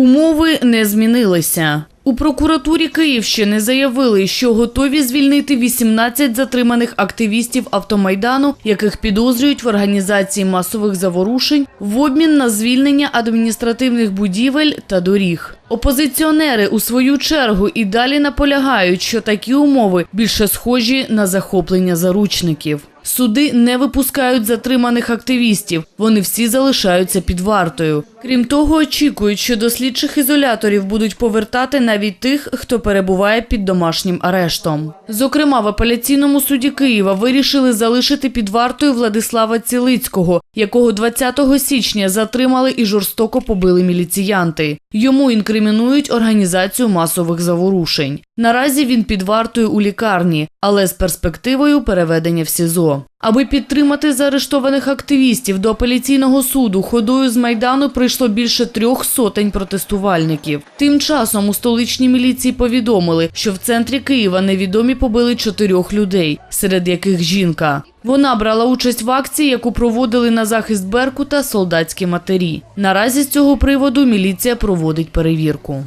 Умови не змінилися. У прокуратурі Київщини заявили, що готові звільнити 18 затриманих активістів автомайдану, яких підозрюють в організації масових заворушень в обмін на звільнення адміністративних будівель та доріг. Опозиціонери у свою чергу і далі наполягають, що такі умови більше схожі на захоплення заручників. Суди не випускають затриманих активістів, вони всі залишаються під вартою. Крім того, очікують, що до слідчих ізоляторів будуть повертати навіть тих, хто перебуває під домашнім арештом. Зокрема, в апеляційному суді Києва вирішили залишити під вартою Владислава Цілицького, якого 20 січня затримали і жорстоко побили міліціянти. Йому інкримінують організацію масових заворушень. Наразі він під вартою у лікарні, але з перспективою переведення в СІЗО. Аби підтримати заарештованих активістів до апеляційного суду ходою з майдану прийшло більше трьох сотень протестувальників. Тим часом у столичній міліції повідомили, що в центрі Києва невідомі побили чотирьох людей, серед яких жінка. Вона брала участь в акції, яку проводили на захист Беркута солдатські матері. Наразі з цього приводу міліція проводить перевірку.